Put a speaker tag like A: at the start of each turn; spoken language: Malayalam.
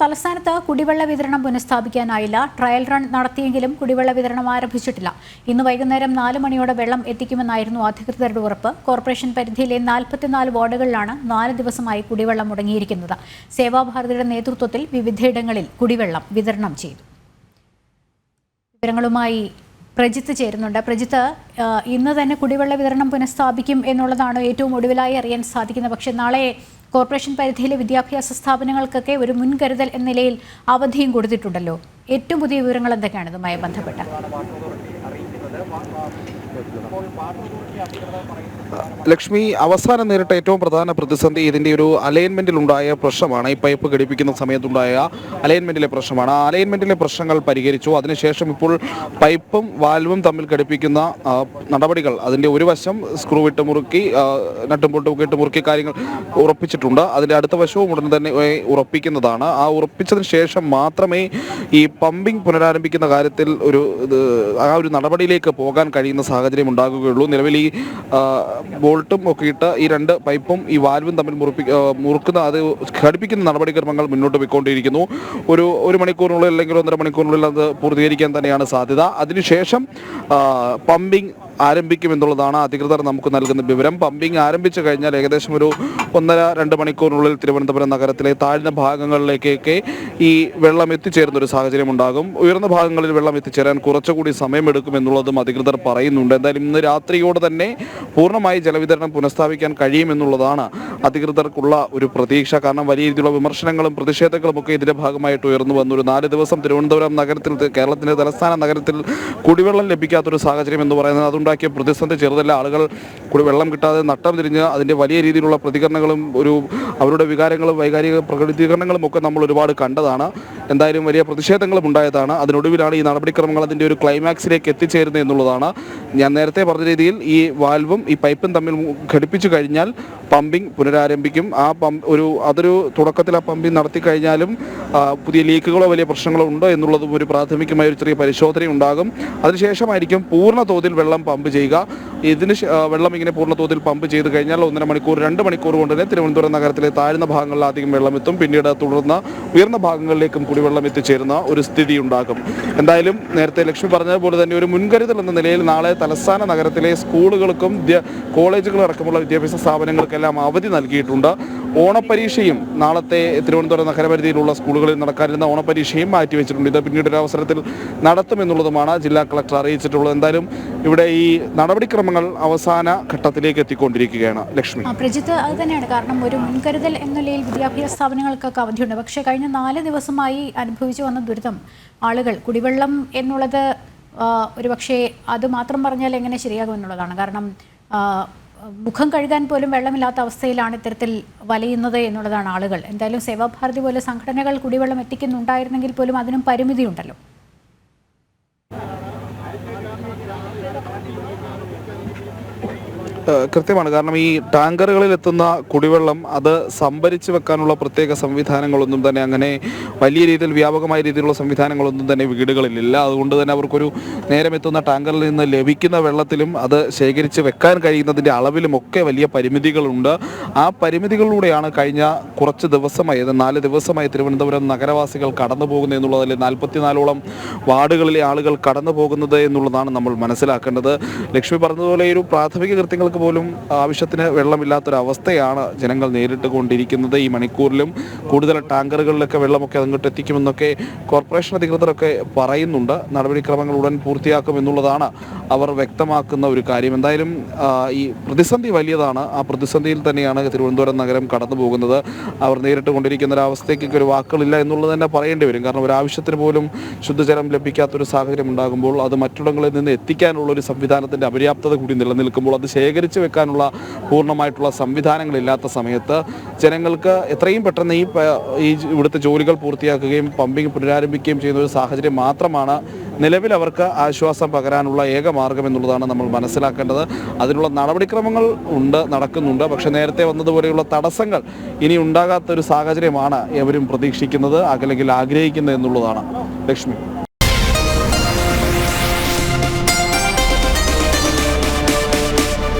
A: തലസ്ഥാനത്ത് കുടിവെള്ള വിതരണം പുനഃസ്ഥാപിക്കാനായില്ല. ട്രയൽ റൺ നടത്തിയെങ്കിലും കുടിവെള്ള വിതരണം ആരംഭിച്ചിട്ടില്ല. ഇന്ന് വൈകുന്നേരം നാല് മണിയോടെ വെള്ളം എത്തിക്കുമെന്നായിരുന്നു അധികൃതരുടെ ഉറപ്പ്. കോർപ്പറേഷൻ പരിധിയിലെ നാൽപ്പത്തിനാല് വാർഡുകളിലാണ് നാല് ദിവസമായി കുടിവെള്ളം മുടങ്ങിയിരിക്കുന്നത്. സേവാഭാരതിയുടെ നേതൃത്വത്തിൽ വിവിധയിടങ്ങളിൽ കുടിവെള്ളം വിതരണം ചെയ്തു. വിവരങ്ങളുമായി പ്രജിത്ത് ചേരുന്നുണ്ട്. പ്രജിത്ത് ഇന്ന് തന്നെ കുടിവെള്ള വിതരണം പുനഃസ്ഥാപിക്കും എന്നുള്ളതാണ് ഏറ്റവും ഒടുവിലായി അറിയാൻ സാധിക്കുന്നത്. പക്ഷേ നാളെ കോർപ്പറേഷൻ പരിധിയിലെ വിദ്യാഭ്യാസ സ്ഥാപനങ്ങൾക്കൊക്കെ ഒരു മുൻകരുതൽ എന്ന നിലയിൽ അവധിയും കൊടുത്തിട്ടുണ്ടല്ലോ. ഏറ്റവും പുതിയ വിവരങ്ങൾ എന്തൊക്കെയാണ്? ഇതുമായി ബന്ധപ്പെട്ട്.
B: ലക്ഷ്മി അവസാനം നേരിട്ട ഏറ്റവും പ്രധാന പ്രതിസന്ധി ഇതിന്റെ ഒരു അലൈൻമെന്റിൽ ഉണ്ടായ പ്രശ്നമാണ്. ഈ പൈപ്പ് ഘടിപ്പിക്കുന്ന സമയത്തുണ്ടായ അലൈൻമെന്റിലെ പ്രശ്നമാണ്. ആ അലൈൻമെന്റിലെ പ്രശ്നങ്ങൾ പരിഹരിച്ചു. അതിനുശേഷം ഇപ്പോൾ പൈപ്പും വാൽവും തമ്മിൽ ഘടിപ്പിക്കുന്ന നടപടികൾ അതിന്റെ ഒരു വശം സ്ക്രൂ ഇട്ട് മുറുക്കി നട്ടും പൊട്ടും ഇട്ട് മുറുക്കി കാര്യങ്ങൾ ഉറപ്പിച്ചിട്ടുണ്ട്. അതിന്റെ അടുത്ത വശവും ഉടൻ തന്നെ ഉറപ്പിക്കുന്നതാണ്. ആ ഉറപ്പിച്ചതിന് ശേഷം മാത്രമേ ഈ പമ്പിംഗ് പുനരാരംഭിക്കുന്ന കാര്യത്തിൽ ഒരു ആ ഒരു നടപടിയിലേക്ക് പോകാൻ കഴിയുന്ന സാഹചര്യം ഉണ്ടാകുകയുള്ളൂ. നിലവിൽ ഈ ബോൾട്ടും ഒക്കെ ഇട്ട് ഈ രണ്ട് പൈപ്പും ഈ വാൽവും തമ്മിൽ മുറിപ്പി മുറുക്കുന്ന അത് ഘടിപ്പിക്കുന്ന നടപടിക്രമങ്ങൾ മുന്നോട്ട് പോയിക്കൊണ്ടിരിക്കുന്നു. ഒരു ഒരു മണിക്കൂറിനുള്ളിൽ അല്ലെങ്കിൽ ഒന്നര മണിക്കൂറിനുള്ളിൽ അത് പൂർത്തീകരിക്കാൻ തന്നെയാണ് സാധ്യത. അതിനുശേഷം പമ്പിംഗ് ആരംഭിക്കും എന്നുള്ളതാണ് അധികൃതർ നമുക്ക് നൽകുന്ന വിവരം. പമ്പിംഗ് ആരംഭിച്ചു കഴിഞ്ഞാൽ ഏകദേശം ഒരു ഒന്നര രണ്ട് മണിക്കൂറിനുള്ളിൽ തിരുവനന്തപുരം നഗരത്തിലെ താഴ്ന്ന ഭാഗങ്ങളിലേക്കൊക്കെ ഈ വെള്ളം എത്തിച്ചേരുന്ന ഒരു സാഹചര്യം ഉണ്ടാകും. ഉയർന്ന ഭാഗങ്ങളിൽ വെള്ളം എത്തിച്ചേരാൻ കുറച്ചുകൂടി സമയമെടുക്കും എന്നുള്ളതും അധികൃതർ പറയുന്നുണ്ട്. എന്തായാലും ഇന്ന് രാത്രിയോടെ തന്നെ പൂർണമായി ജലവിതരണം പുനഃസ്ഥാപിക്കാൻ കഴിയുമെന്നുള്ളതാണ് അധികൃതർക്കുള്ള ഒരു പ്രതീക്ഷ. കാരണം വലിയ രീതിയിലുള്ള വിമർശനങ്ങളും പ്രതിഷേധങ്ങളും ഒക്കെ ഇതിന്റെ ഭാഗമായിട്ട് ഉയർന്നു വന്നു. ഒരു നാല് ദിവസം തിരുവനന്തപുരം നഗരത്തിൽ കേരളത്തിന്റെ തലസ്ഥാന നഗരത്തിൽ കുടിവെള്ളം ലഭിക്കാത്തൊരു സാഹചര്യം എന്ന് പറയുന്നത് അതുണ്ടാക്കിയ പ്രതിസന്ധി ചെറുതല്ല. ആളുകൾ കുടിവെള്ളം കിട്ടാതെ നട്ടം തിരിഞ്ഞ് അതിന്റെ വലിയ രീതിയിലുള്ള പ്രതികരണങ്ങളും ഒരു അവരുടെ വികാരങ്ങളും വൈകാരിക പ്രകടീകരണങ്ങളും ഒക്കെ നമ്മൾ ഒരുപാട് കണ്ടതാണ്. എന്തായാലും വലിയ പ്രതിഷേധങ്ങളും ഉണ്ടായതാണ്. അതിനൊടുവിലാണ് ഈ നടപടിക്രമങ്ങൾ അതിന്റെ ഒരു ക്ലൈമാക്സിലേക്ക് എത്തിച്ചേരുന്നത് എന്നുള്ളതാണ്. ഞാൻ നേരത്തെ പറഞ്ഞ രീതിയിൽ ഈ വാൽവും ഈ പൈപ്പും തമ്മിൽ ഘടിപ്പിച്ചു കഴിഞ്ഞാൽ പമ്പിംഗ് പുനരാരംഭിക്കും ആ പമ്പ് ഒരു അതൊരു തുടക്കത്തിൽ ആ പമ്പിംഗ് നടത്തി കഴിഞ്ഞാലും പുതിയ ലീക്കുകളോ വലിയ പ്രശ്നങ്ങളോ ഉണ്ടോ എന്നുള്ളതും ഒരു പ്രാഥമികമായ ഒരു ചെറിയ പരിശോധന ഉണ്ടാകും. അതിനുശേഷമായിരിക്കും പൂർണ തോതിൽ വെള്ളം പമ്പ് ചെയ്യുക. ഇതിന് വെള്ളം ഇങ്ങനെ പൂർണ തോതിൽ പമ്പ് ചെയ്ത് കഴിഞ്ഞാൽ ഒന്നര മണിക്കൂർ രണ്ട് മണിക്കൂർ കൊണ്ട് തന്നെ തിരുവനന്തപുരം നഗരത്തിലെ താഴ്ന്ന ഭാഗങ്ങളിൽ അധികം വെള്ളം എത്തും പിന്നീട് തുടർന്ന് ഉയർന്ന ഭാഗങ്ങളിലേക്കും കുടിവെള്ളം എത്തിച്ചേരുന്ന ഒരു സ്ഥിതി ഉണ്ടാകും എന്തായാലും നേരത്തെ ലക്ഷ്മി പറഞ്ഞതുപോലെ തന്നെ ഒരു മുൻകരുതൽ എന്ന നിലയിൽ നാളെ തലസ്ഥാന നഗരത്തിലെ സ്കൂളുകൾക്കും കോളേജുകളും അടക്കമുള്ള വിദ്യാഭ്യാസ സ്ഥാപനങ്ങൾക്കെല്ലാം അവധി നൽകിയിട്ടുണ്ട്. ഓണപ്പരീക്ഷയും നാളത്തെ തിരുവനന്തപുരം നഗരപരിധിയിലുള്ള സ്കൂളുകളിൽ നടക്കാനിരുന്ന ഓണപ്പരീക്ഷയും മാറ്റിവെച്ചിട്ടുണ്ട്. ഇത് പിന്നീട് ഒരു അവസരത്തിൽ നടത്തുമെന്നുള്ളതുമാണ് ജില്ലാ കളക്ടർ അറിയിച്ചിട്ടുള്ളത്. എന്തായാലും ഇവിടെ ഈ നടപടിക്രമങ്ങൾ അവസാന ഘട്ടത്തിലേക്ക് എത്തിക്കൊണ്ടിരിക്കുകയാണ്. ലക്ഷ്മി.
A: പ്രജിത്ത് അത് തന്നെയാണ് കാരണം ഒരു മുൻകരുതൽ എന്ന നിലയിൽ വിദ്യാഭ്യാസ സ്ഥാപനങ്ങൾക്കൊക്കെ അവധിയുണ്ട്. പക്ഷേ കഴിഞ്ഞ നാല് ദിവസമായി അനുഭവിച്ചു വന്ന ദുരിതം ആളുകൾ കുടിവെള്ളം എന്നുള്ളത് ഒരു പക്ഷേ അത് മാത്രം പറഞ്ഞാൽ എങ്ങനെ ശരിയാകും എന്നുള്ളതാണ്. കാരണം മുഖം കഴുകാൻ പോലും വെള്ളമില്ലാത്ത അവസ്ഥയിലാണ് ഇത്തരത്തിൽ വലയുന്നത് എന്നുള്ളതാണ് ആളുകൾ. എന്തായാലും സേവാഭാരതി പോലെ സംഘടനകൾ കുടിവെള്ളം എത്തിക്കുന്നുണ്ടായിരുന്നെങ്കിൽ പോലും അതിനും പരിമിതിയുണ്ടല്ലോ.
B: കൃത്യമാണ്. കാരണം ഈ ടാങ്കറുകളിൽ എത്തുന്ന കുടിവെള്ളം അത് സംഭരിച്ചു വെക്കാനുള്ള പ്രത്യേക സംവിധാനങ്ങളൊന്നും തന്നെ അങ്ങനെ വലിയ രീതിയിൽ വ്യാപകമായ രീതിയിലുള്ള സംവിധാനങ്ങളൊന്നും തന്നെ വീടുകളിലില്ല. അതുകൊണ്ട് തന്നെ അവർക്കൊരു നേരം എത്തുന്ന ടാങ്കറിൽ നിന്ന് ലഭിക്കുന്ന വെള്ളത്തിലും അത് ശേഖരിച്ച് വെക്കാൻ കഴിയുന്നതിന്റെ അളവിലും ഒക്കെ വലിയ പരിമിതികളുണ്ട്. ആ പരിമിതികളിലൂടെയാണ് കഴിഞ്ഞ കുറച്ച് ദിവസമായി നാല് ദിവസമായി തിരുവനന്തപുരം നഗരവാസികൾ കടന്നു പോകുന്നത് എന്നുള്ളതിൽ നാൽപ്പത്തിനാലോളം വാർഡുകളിലെ ആളുകൾ കടന്നു പോകുന്നത് എന്നുള്ളതാണ് നമ്മൾ മനസ്സിലാക്കേണ്ടത്. ലക്ഷ്മി പറഞ്ഞതുപോലെ ഒരു പ്രാഥമിക കൃത്യങ്ങൾക്ക് പോലും ആവശ്യത്തിന് വെള്ളമില്ലാത്തൊരവസ്ഥയാണ് ജനങ്ങൾ നേരിട്ട് കൊണ്ടിരിക്കുന്നത് ഈ മണിക്കൂറിലും കൂടുതൽ ടാങ്കറുകളിലൊക്കെ വെള്ളമൊക്കെ അങ്ങോട്ട് എത്തിക്കുമെന്നൊക്കെ കോർപ്പറേഷൻ അധികൃതരൊക്കെ പറയുന്നുണ്ട്. നടപടിക്രമങ്ങൾ ഉടൻ പൂർത്തിയാക്കും എന്നുള്ളതാണ് അവർ വ്യക്തമാക്കുന്ന ഒരു കാര്യം. എന്തായാലും ഈ പ്രതിസന്ധി വലിയതാണ്. ആ പ്രതിസന്ധിയിൽ തന്നെയാണ് തിരുവനന്തപുരം നഗരം കടന്നു പോകുന്നത് അവർ നേരിട്ട് കൊണ്ടിരിക്കുന്ന ഒരവസ്ഥയ്ക്ക് ഒരു വാക്കുകളില്ല എന്നുള്ളത് തന്നെ പറയേണ്ടി വരും. കാരണം ഒരാവശ്യത്തിന് പോലും ശുദ്ധജലം ലഭിക്കാത്തൊരു സാഹചര്യം ഉണ്ടാകുമ്പോൾ അത് മറ്റിടങ്ങളിൽ നിന്ന് എത്തിക്കാനുള്ള ഒരു സംവിധാനത്തിന്റെ അപര്യാപ്തത കൂടി നിലനിൽക്കുമ്പോൾ അത് ശേഖരിച്ച് വെക്കാനുള്ള പൂർണമായിട്ടുള്ള സംവിധാനങ്ങളില്ലാത്ത സമയത്ത് ജനങ്ങൾക്ക് എത്രയും പെട്ടെന്ന് ഈ ഇവിടുത്തെ ജോലികൾ പൂർത്തിയാക്കുകയും പമ്പിംഗ് പുനരാരംഭിക്കുകയും ചെയ്യുന്ന ഒരു സാഹചര്യം മാത്രമാണ് നിലവിൽ അവർക്ക് ആശ്വാസം പകരാനുള്ള ഏക മാർഗം എന്നുള്ളതാണ് നമ്മൾ മനസ്സിലാക്കേണ്ടത്. അതിനുള്ള നടപടിക്രമങ്ങൾ ഉണ്ട് നടക്കുന്നുണ്ട്. പക്ഷേ നേരത്തെ വന്നതുപോലെയുള്ള തടസ്സങ്ങൾ ഇനി ഉണ്ടാകാത്ത ഒരു സാഹചര്യമാണ് എവരും പ്രതീക്ഷിക്കുന്നത് അല്ലെങ്കിൽ ആഗ്രഹിക്കുന്നത് എന്നുള്ളതാണ്. ലക്ഷ്മി.